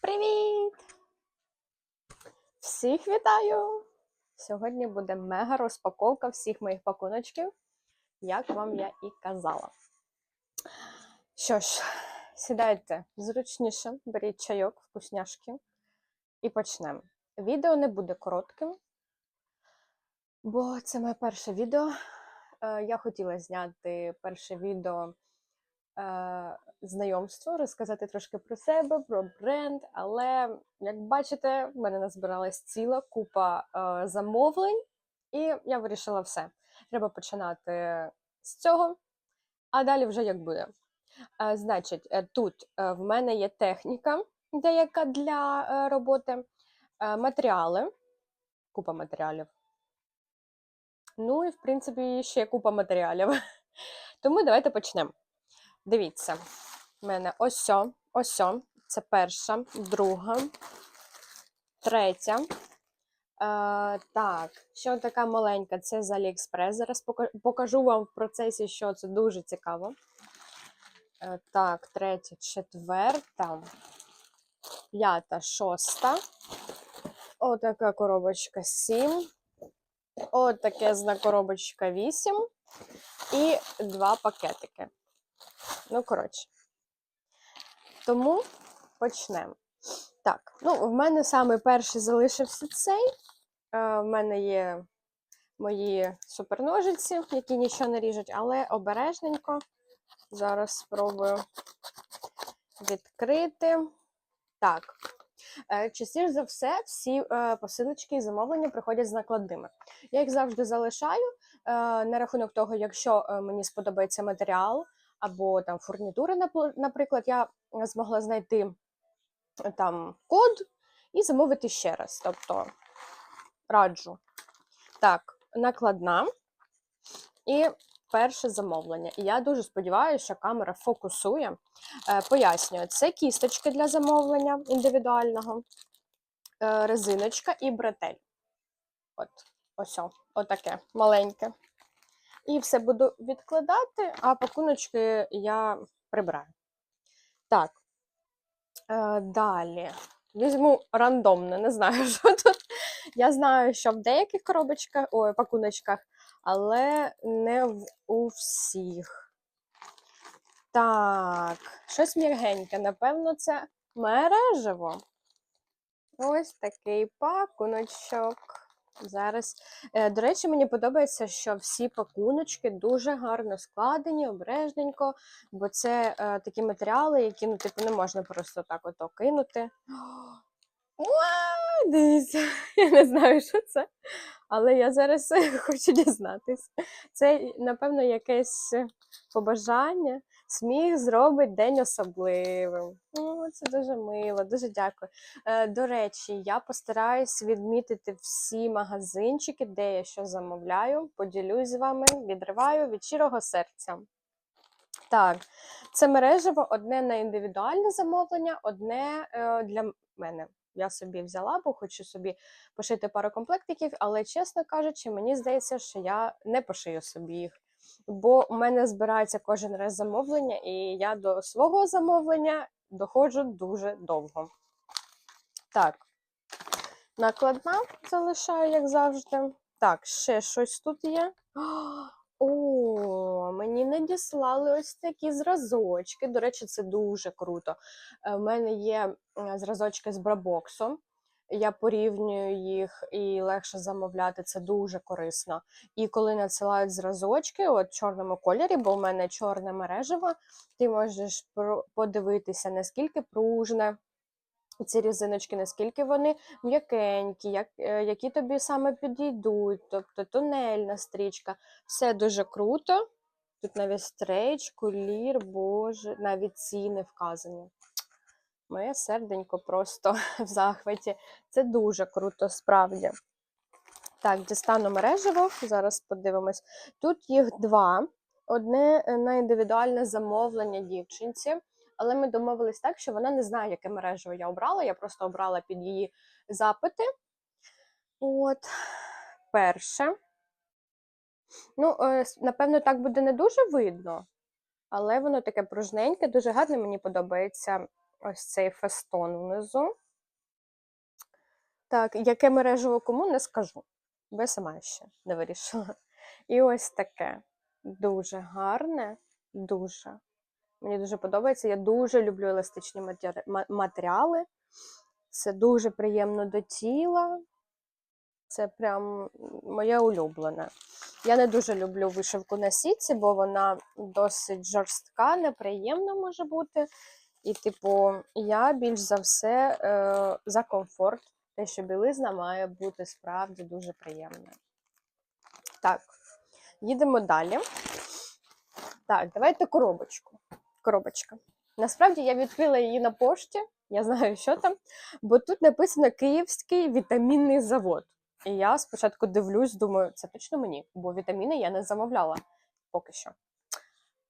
Привіт! Всіх вітаю! Сьогодні буде мега розпаковка всіх моїх пакуночків, як вам я і казала. Що ж, сідайте зручніше, беріть чайок, вкусняшки і почнемо. Відео не буде коротким, бо це моє перше відео. Е, Я хотіла зняти перше відео знайомство, розказати трошки про себе, про бренд. Але, як бачите, в мене назбиралась ціла купа е, замовлень, і я вирішила все. Треба починати з цього, а далі вже як буде. Е, значить, е, тут е, в мене є техніка деяка для е, роботи, е, матеріали, купа матеріалів. Ну і в принципі ще купа матеріалів. Тому давайте почнемо. Дивіться, в мене осьо, осьо. Це перша, друга, третя. Е, так, ще така маленька, це з Aliexpress. Зараз покажу вам в процесі, що це дуже цікаво. Е, так, третя, четверта, п'ята, шоста. Отака коробочка 7. Отаке зна коробочка 8. І два пакетики. Ну, коротше. Тому почнемо. Так, ну, в мене саме перший залишився цей. Е, в мене є мої суперножиці, які нічого не ріжуть, але обережненько. Зараз спробую відкрити. Так. Е, Частіше за все, всі е, посилочки і замовлення приходять з накладними. Я їх завжди залишаю е, на рахунок того, якщо мені сподобається матеріал або там фурнітура, напл- наприклад, я змогла знайти е, там код і замовити ще раз. Тобто раджу. Так, накладна і перше замовлення. І я дуже сподіваюся, що камера фокусує. Е, Пояснюю, це кісточки для замовлення індивідуального, е, резиночка і бретель. От, ось, отаке маленьке. І все буду відкладати, а пакуночки я прибираю. Так. Е, далі. Візьму рандомно, не знаю, що тут. Я знаю, що в деяких коробочках, ой, пакуночках, але не в у всіх. Так, щось м'ягеньке. Напевно, це мережево. Ось такий пакуночок. Зараз. Е, До речі, мені подобається, що всі пакуночки дуже гарно складені, обережненько, бо це е, такі матеріали, які ну, типу, не можна просто так ото кинути. Уа, Дивіться, я не знаю, що це, але я зараз хочу дізнатись. Це, напевно, якесь побажання. Сміх зробить день особливим. О, це дуже мило, дуже дякую. Е, до речі, я постараюсь відмітити всі магазинчики, де я що замовляю. Поділюсь з вами, відриваю від щирого серця. Так, це мережево одне на індивідуальне замовлення, одне е, для мене. Я собі взяла, бо хочу собі пошити пару комплектиків, але, чесно кажучи, мені здається, що я не пошию собі їх. Бо у мене збирається кожен раз замовлення, і я до свого замовлення доходжу дуже довго. Так, накладна залишаю, як завжди. Так, ще щось тут є. О, мені надіслали ось такі зразочки. До речі, це дуже круто. У мене є е, зразочки з брабоксу. Я порівнюю їх і легше замовляти, це дуже корисно. І коли надсилають зразочки, от в чорному кольорі, бо в мене чорне мережево, ти можеш подивитися, наскільки пружне ці різиночки, наскільки вони м'якенькі, як, е, які тобі саме підійдуть, тобто тунельна стрічка. Все дуже круто. Тут навіть стрейч, кулір, боже, навіть ціни вказані. Моє серденько просто в захваті. Це дуже круто, справді. Так, дістану мережево, зараз подивимось. Тут їх два. Одне е, на індивідуальне замовлення дівчинці, але ми домовились так, що вона не знає, яке мережево я обрала. Я просто обрала під її запити. От, перше. Ну, е, напевно, так буде не дуже видно, але воно таке пружненьке, дуже гарне, мені подобається ось цей фестон внизу. Так, яке мережево кому не скажу, бо я сама ще не вирішила. І ось таке. Дуже гарне, дуже. Мені дуже подобається. Я дуже люблю еластичні матеріали. Це дуже приємно до тіла. Це прям моє улюблене. Я не дуже люблю вишивку на сітці, бо вона досить жорстка, неприємна може бути. І, типу, я більш за все е, за комфорт. Те, що білизна має бути справді дуже приємною. Так, їдемо далі. Так, давайте коробочку. Коробочка. Насправді я відкрила її на пошті, я знаю, що там, бо тут написано Київський вітамінний завод. І я спочатку дивлюсь, думаю, це точно мені, бо вітаміни я не замовляла поки що.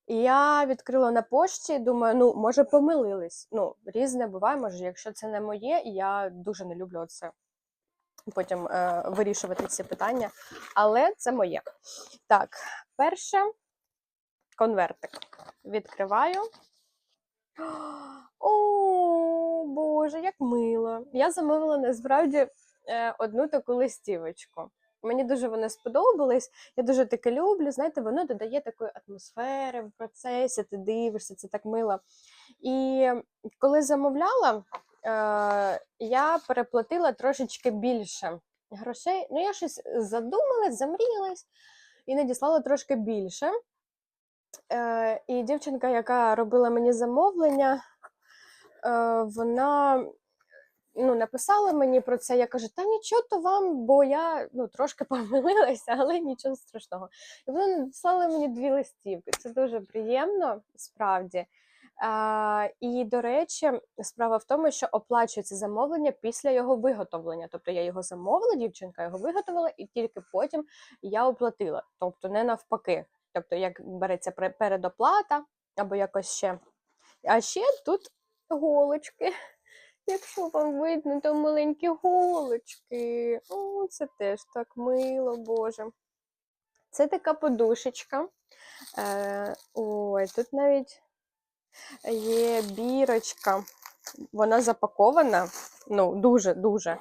І я відкрила на пошті, думаю, ну, може, помилились. Ну, різне буває, може, якщо це не моє, я дуже не люблю це потім е, вирішувати ці питання. Але це моє. Так, перше конвертик. Відкриваю. О, Боже, як мило. Я замовила насправді е, одну таку листівочку. Мені дуже вони сподобались. Я дуже таке люблю. Знаєте, воно додає такої атмосфери в процесі, ти дивишся, це так мило. І коли замовляла, е, я переплатила трошечки більше грошей. Ну, я щось задумалась, замріялась і надіслала трошки більше. Е, і дівчинка, яка робила мені замовлення, е, вона ну, написала мені про це. Я кажу, та нічого то вам, бо я ну, трошки помилилася, але нічого страшного. І вона написала мені дві листівки. Це дуже приємно, справді. А, і, до речі, справа в тому, що оплачується замовлення після його виготовлення. Тобто я його замовила, дівчинка його виготовила, і тільки потім я оплатила. Тобто не навпаки. Тобто, як береться передоплата або якось ще. А ще тут голочки. Якщо вам видно, то маленькі голочки. О, це теж так мило, Боже. Це така подушечка. Е, ой, тут навіть є бірочка. Вона запакована. Ну, дуже-дуже.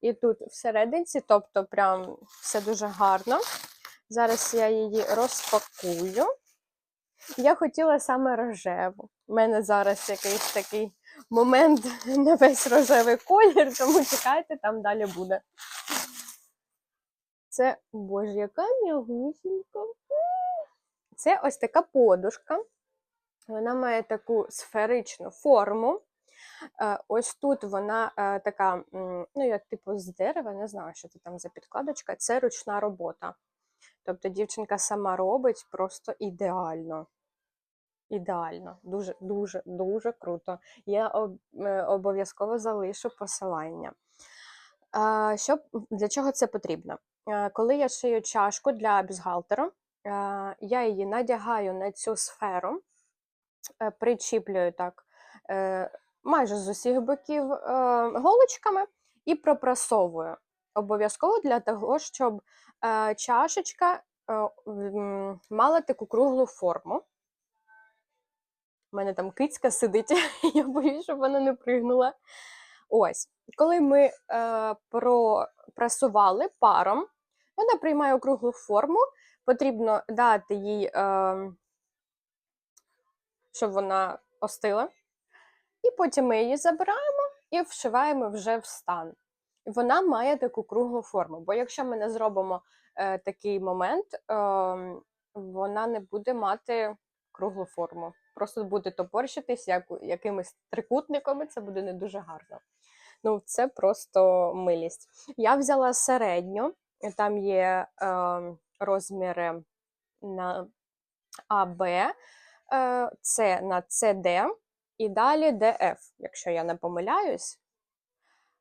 І тут всерединці, тобто, прям все дуже гарно. Зараз я її розпакую. Я хотіла саме рожеву. У мене зараз якийсь такий момент на весь рожевий колір, тому чекайте, там далі буде. Це, боже, яка м'ягусінька. Це ось така подушка. Вона має таку сферичну форму. Е, Ось тут вона е, така, ну, як типу з дерева, не знаю, що це там за підкладочка. Це ручна робота. Тобто дівчинка сама робить просто ідеально. Ідеально, дуже, дуже, дуже круто. Я е, обов'язково залишу посилання. Що, для чого це потрібно? Е, Коли я шию чашку для бюстгальтеру, е, я її надягаю на цю сферу, е, причіплюю так майже з усіх боків голочками і пропрасовую. Обов'язково для того, щоб чашечка мала таку круглу форму. У мене там кицька сидить, я боюсь, щоб вона не пригнула. Ось, коли ми е, пропрасували паром, вона приймає округлу форму, потрібно дати їй, е, щоб вона остила. І потім ми її забираємо і вшиваємо вже в стан. Вона має таку круглу форму, бо якщо ми не зробимо е, такий момент, е, вона не буде мати круглу форму. Просто буде топорщитись як, якимись трикутниками, це буде не дуже гарно. Ну, це просто милість. Я взяла середню, там є е, розміри на АБ, е, С на CD і далі DF, якщо я не помиляюсь.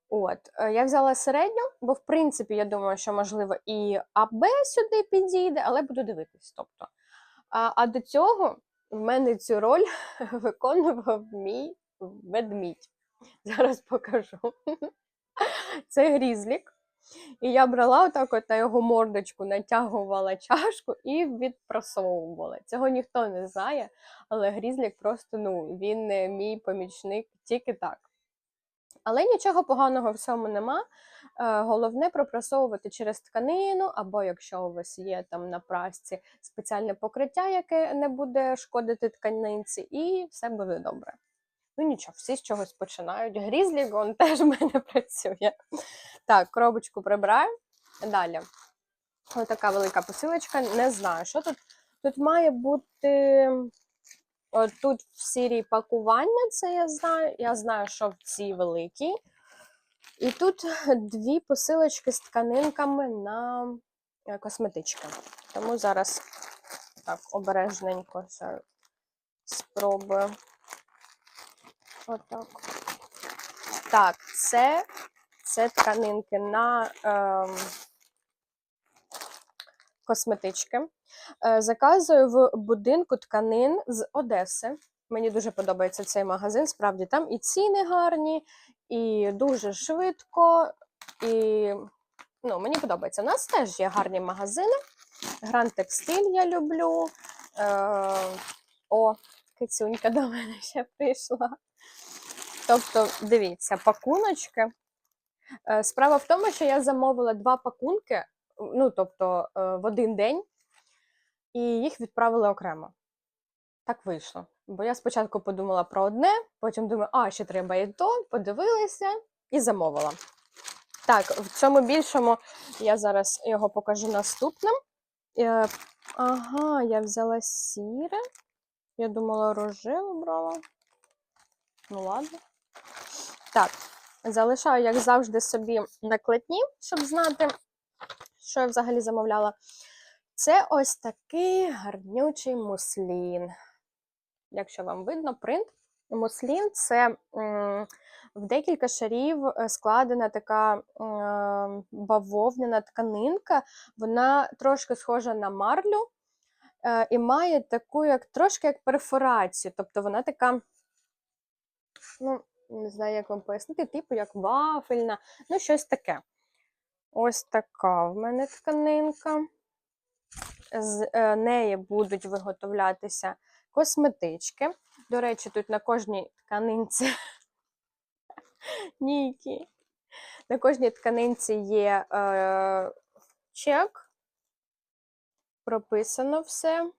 От, е, я взяла середню, бо в принципі я думаю, що можливо і АБ сюди підійде, але буду дивитись. Тобто. А, а до цього в мене цю роль виконував мій ведмідь. Зараз покажу. Це грізлік. І я брала отак от на його мордочку, натягувала чашку і відпрасовувала. Цього ніхто не знає, але Грізлік просто ну, він е, мій помічник тільки так. Але нічого поганого в цьому нема. Е, Головне пропрасовувати через тканину, або якщо у вас є там на прасці спеціальне покриття, яке не буде шкодити тканинці, і все буде добре. Ну нічого, всі з чогось починають. Грізлі теж в мене працює. Так, коробочку прибираю. Далі. Ось така велика посилочка. Не знаю, що тут. Тут має бути. От тут в сірій пакування, це я знаю. Я знаю, що в цій великій. І тут дві посилочки з тканинками на е, косметички. Тому зараз так обережненько спробую. Отак. Так, це, це тканинки на ем, косметички. Е, Заказую в будинку тканин з Одеси. Мені дуже подобається цей магазин. Справді там і ціни гарні, і дуже швидко. І ну, мені подобається. У нас теж є гарні магазини. Гранд Текстиль я люблю. Е, о, кицюнька до мене ще прийшла. Тобто, дивіться, пакуночки. Е, Справа в тому, що я замовила два пакунки, ну, тобто, е, в один день, і їх відправили окремо. Так вийшло. Бо я спочатку подумала про одне, потім думаю, а, ще треба і то, подивилася і замовила. Так, в цьому більшому я зараз його покажу наступним. Е, Ага, я взяла сіре. Я думала, рожеве брала. Ну, ладно. Так, залишаю, як завжди, собі накладні, щоб знати, що я взагалі замовляла. Це ось такий гарнючий муслін. Якщо вам видно, принт. Муслін це в декілька шарів е, складена така м, бавовняна тканинка. Вона трошки схожа на марлю е, і має таку, як трошки як перфорацію. Тобто вона така, ну, не знаю, як вам пояснити, типу як вафельна, ну, щось таке. Ось така в мене тканинка. З е, неї будуть виготовлятися косметички. До речі, тут на кожній тканинці Нікі. На кожній тканинці є е, чек. Прописано все.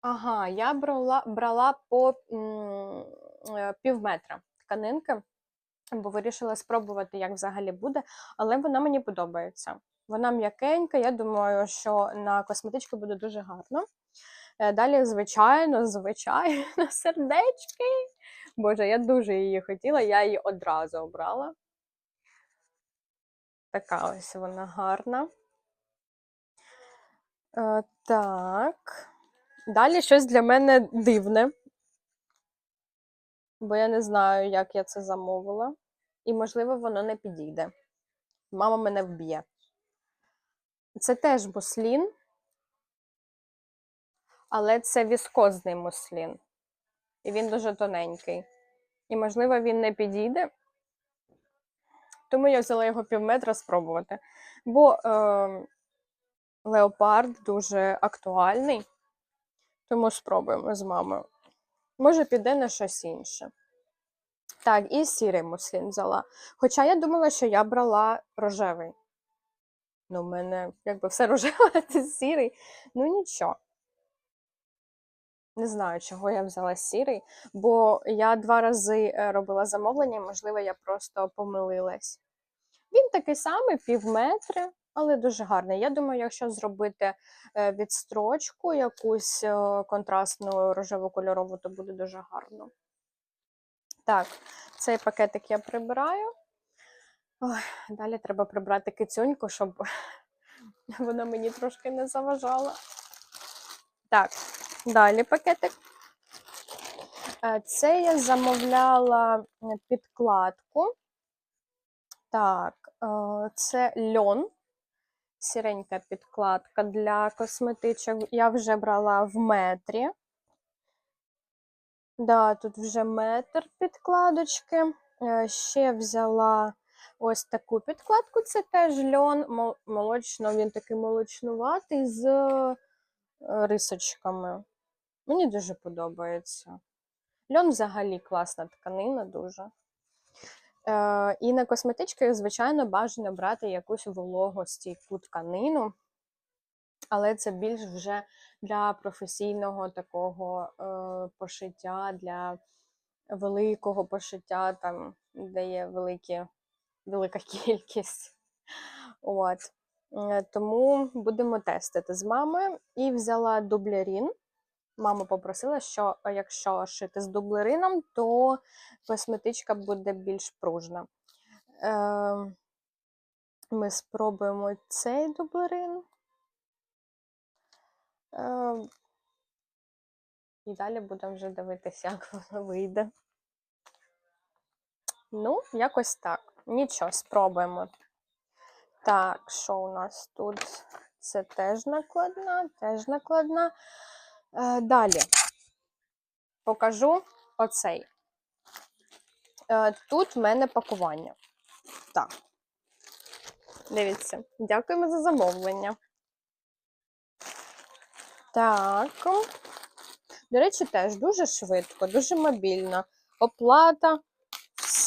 Ага, я брала, брала по е, пів метра тканинки, бо вирішила спробувати, як взагалі буде, але вона мені подобається. Вона м'якенька, я думаю, що на косметичку буде дуже гарно. Е, Далі, звичайно, звичайно, сердечки. Боже, я дуже її хотіла, я її одразу обрала. Така ось вона гарна. Е, так. Далі щось для мене дивне, бо я не знаю, як я це замовила. І, можливо, воно не підійде. Мама мене вб'є. Це теж муслін, але це віскозний муслін. І він дуже тоненький. І, можливо, він не підійде. Тому я взяла його пів метра спробувати. Бо е, леопард дуже актуальний. Тому спробуємо з мамою. Може, піде на щось інше. Так, і сірий муслін взяла. Хоча я думала, що я брала рожевий. Ну, в мене якби все рожеве, сірий. Ну нічого. Не знаю, чого я взяла сірий, бо я два рази е, робила замовлення, можливо, я просто помилилась. Він такий самий, пів метри, але дуже гарний. Я думаю, якщо зробити е, відстрочку, якусь е, контрастну рожеву кольорову, то буде дуже гарно. Так, цей пакетик я прибираю. Ой, далі треба прибрати кицюньку, щоб вона мені трошки не заважала. Так, далі пакетик. Е, Це я замовляла е, підкладку. Так, е, це льон. Сіренька підкладка для косметичок. Я вже брала в метрі. Да, тут вже метр підкладочки. Ще взяла ось таку підкладку. Це теж льон молочно, він такий молочнуватий з е, рисочками. Мені дуже подобається. Льон взагалі класна тканина дуже. Е, і на косметички, звичайно, бажано брати якусь вологостійку тканину, але це більш вже для професійного такого е, пошиття, для великого пошиття, там, де є великі, велика кількість. От. Е, Тому будемо тестити з мамою. І взяла дублерін. Мама попросила, що якщо шити з дублерином, то косметичка буде більш пружна. Е, Ми спробуємо цей дублерин. Е, І далі будемо вже дивитися, як воно вийде. Ну, якось так. Нічого, спробуємо. Так, що у нас тут? Це теж накладна, теж накладна. Е, далі покажу оцей. Е, тут в мене пакування. Так. Дивіться, дякуємо за замовлення. Так. До речі, теж дуже швидко, дуже мобільно. Оплата.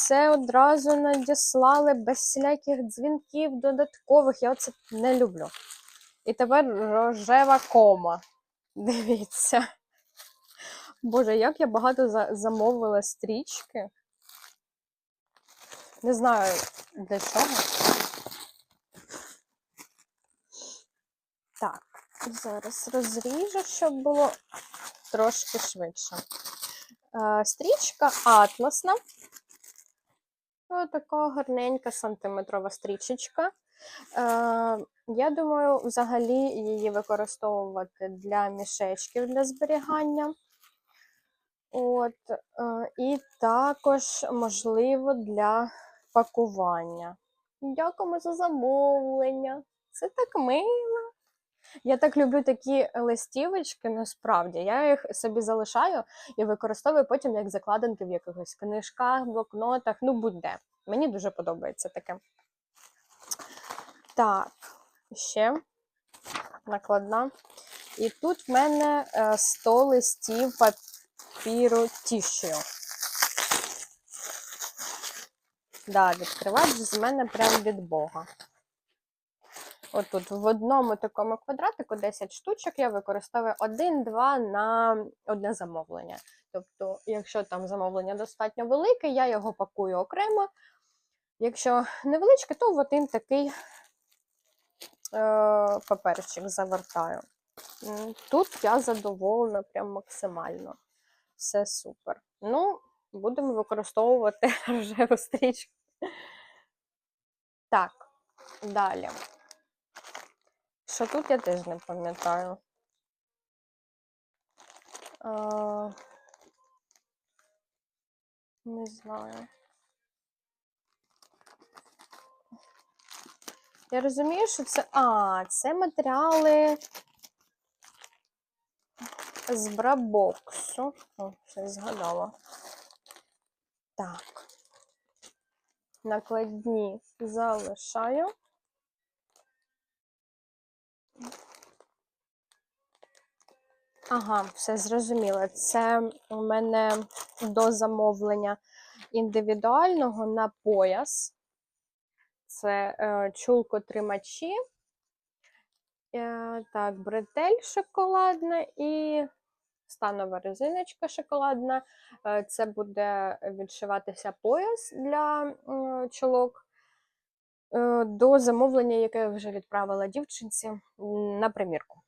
Все одразу надіслали без всіляких дзвінків додаткових. Я оце не люблю. І тепер рожева кома. Дивіться. Боже, як я багато за- замовила стрічки. Не знаю для чого. Так, зараз розріжу, щоб було трошки швидше. Е, Стрічка атласна. Ось така гарненька сантиметрова стрічечка. Е, Я думаю, взагалі її використовувати для мішечків для зберігання. От, е, і також, можливо, для пакування. Дякуємо за замовлення. Це так мило. Я так люблю такі листівочки, насправді. Я їх собі залишаю і використовую потім як закладинки в якихось книжках, блокнотах, ну будь-де. Мені дуже подобається таке. Так, ще накладна. І тут в мене е, 100 листів папіру тішю. Да, відкривач з мене прям від Бога. Отут в одному такому квадратику 10 штучок я використовую 1-2 на одне замовлення. Тобто, якщо там замовлення достатньо велике, я його пакую окремо. Якщо невеличке, то в один такий е, паперчик завертаю. Тут я задоволена прям максимально. Все супер. Ну, будемо використовувати рожеву стрічку. Так, далі. Що тут я теж не пам'ятаю. Не знаю. Я розумію, що це. А, це матеріали з брабоксу. О, щось згадала. Так. Накладні залишаю. Ага, все зрозуміло. Це у мене до замовлення індивідуального на пояс. Це е, чулкотримачі. Е, так, бретель шоколадна і станова резиночка шоколадна. Е, це буде відшиватися пояс для е, чолок. Е, до замовлення, яке я вже відправила дівчинці на примірку.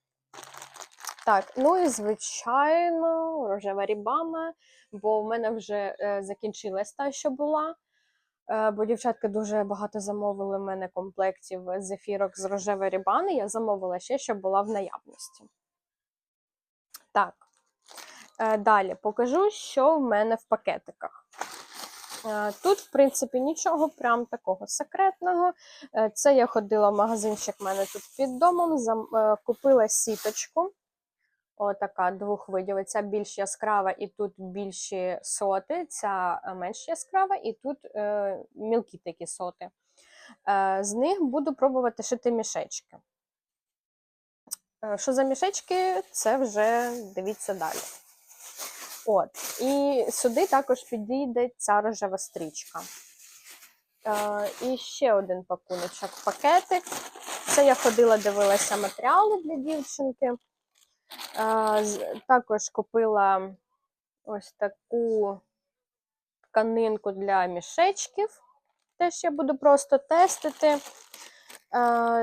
Так, ну і звичайно, рожева рібана, бо в мене вже е, закінчилась та, що була. Е, бо дівчатки дуже багато замовили в мене комплектів зефірок з рожевої рібани. Я замовила ще, щоб була в наявності. Так, е, далі покажу, що в мене в пакетиках. Е, Тут, в принципі, нічого прям такого секретного. Е, Це я ходила в магазинчик в мене тут під домом, зам- е, купила сіточку. Отака двох видів. Ця більш яскрава, і тут більші соти, ця е, менш яскрава, і тут е, мілкі такі соти. Е, З них буду пробувати шити мішечки. Е, Що за мішечки, це вже дивіться далі. От, і сюди також підійде ця рожева стрічка. Е, і ще один пакуночок, пакетик. Це я ходила, дивилася матеріали для дівчинки. Також купила ось таку тканинку для мішечків. Теж я буду просто тестити.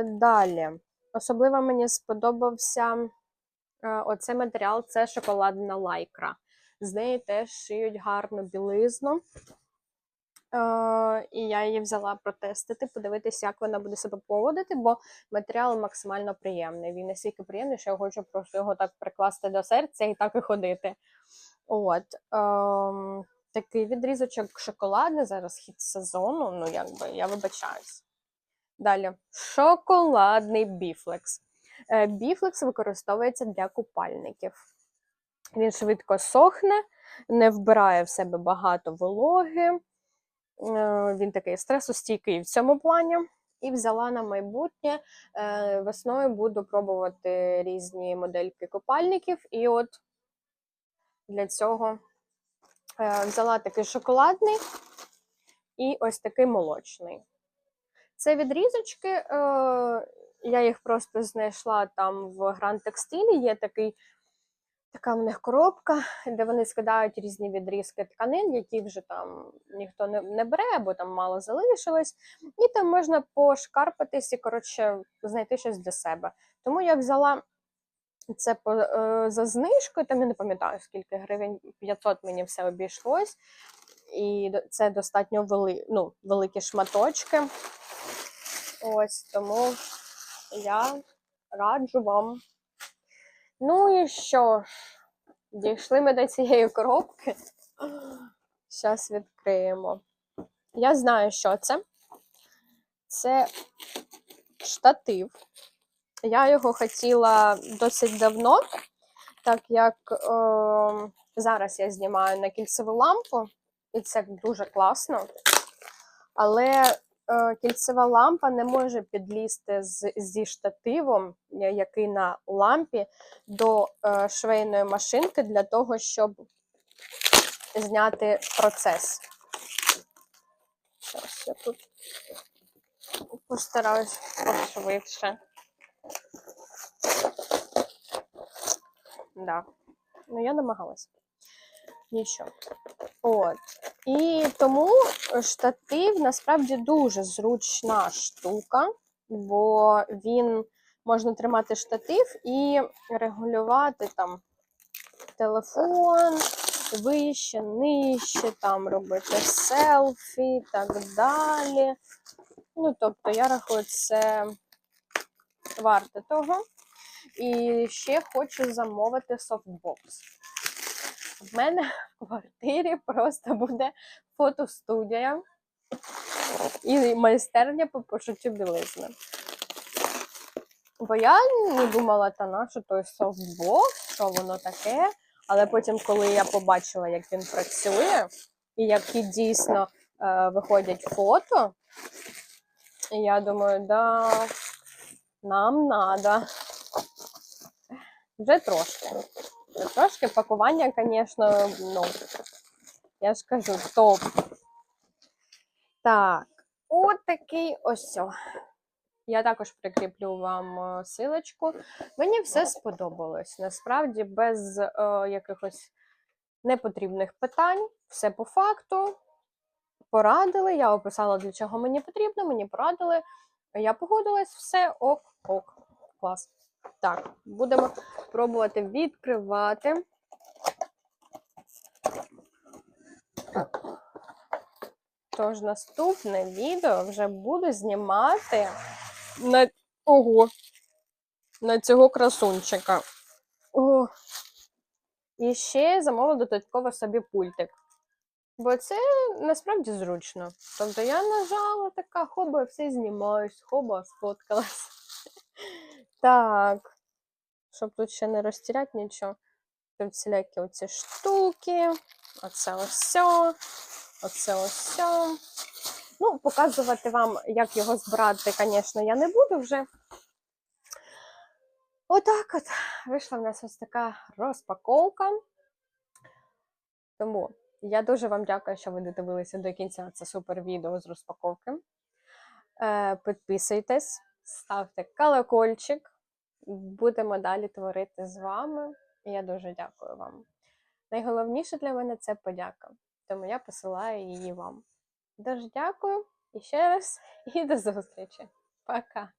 Далі. Особливо мені сподобався оцей матеріал це шоколадна лайкра. З неї теж шиють гарну білизну. Е, і я її взяла протестити, подивитися, як вона буде себе поводити, бо матеріал максимально приємний. Він настільки приємний, що я хочу просто його так прикласти до серця і так і ходити. От. Ем, такий відрізочок шоколадний, зараз хід сезону, ну якби я вибачаюсь. Далі, шоколадний біфлекс. Е, Біфлекс використовується для купальників. Він швидко сохне, не вбирає в себе багато вологи. Е, Він такий стресостійкий в цьому плані. І взяла на майбутнє. Е, Весною буду пробувати різні модельки купальників. І от для цього е, взяла такий шоколадний і ось такий молочний. Це відрізочки. Я їх просто знайшла там в Гранд Текстилі. Є такий, така в них коробка, де вони скидають різні відрізки тканин, які вже там ніхто не, не бере, або там мало залишилось. І там можна пошкарпатись і, коротше, знайти щось для себе. Тому я взяла це по, е, за знижкою, там я не пам'ятаю, скільки гривень, 500 мені все обійшлось. І це достатньо вели, ну, великі шматочки. Ось тому я раджу вам. Ну і що ж, дійшли ми до цієї коробки. Зараз відкриємо. Я знаю, що це. Це штатив. Я його хотіла досить давно, так як е, зараз я знімаю на кільцеву лампу, і це дуже класно. Але кільцева лампа не може підлізти з, зі штативом, який на лампі, до е, швейної машинки для того, щоб зняти процес. Зараз я тут постараюсь пошвидше. Да. Ну, я намагалась. Нічого. От. І тому штатив насправді дуже зручна штука, бо він можна тримати штатив і регулювати там телефон вище, нижче, там робити селфі і так далі. Ну, тобто, я рахую, це варте того. І ще хочу замовити софтбокс. В мене в квартирі просто буде фотостудія і майстерня по пошуттю білизни. Бо я не думала, та на той софтбокс, що воно таке. Але потім, коли я побачила, як він працює, і які дійсно е, виходять фото, я думаю, да, нам надо. Вже трошки. Трошки пакування, звісно, ну, я ж кажу, топ. Так, от такий ось. Я також прикріплю вам е, силочку. Мені все сподобалось. Насправді, без е, якихось непотрібних питань, все по факту. Порадили, я описала, для чого мені потрібно, мені порадили. Я погодилась, все ок, ок, клас. Так, будемо пробувати відкривати. Тож наступне відео вже буду знімати на ого, на цього красунчика. О. І ще замовила додатково собі пультик. Бо це насправді зручно. Тобто я нажала така, хоба, все знімаюсь, хоба, сфоткалась. Так. Щоб тут ще не розтіряти нічого. Тут всілякі оці штуки. Оце ось. Оце ось. Ну, показувати вам, як його збирати, звісно, я не буду вже. Отак от вийшла в нас ось така розпаковка. Тому я дуже вам дякую, що ви додивилися до кінця це супер відео з розпаковки. Е, підписуйтесь, ставте колокольчик. Будемо далі творити з вами. І я дуже дякую вам. Найголовніше для мене це подяка, тому я посилаю її вам. Дуже дякую і ще раз, і до зустрічі. Пока!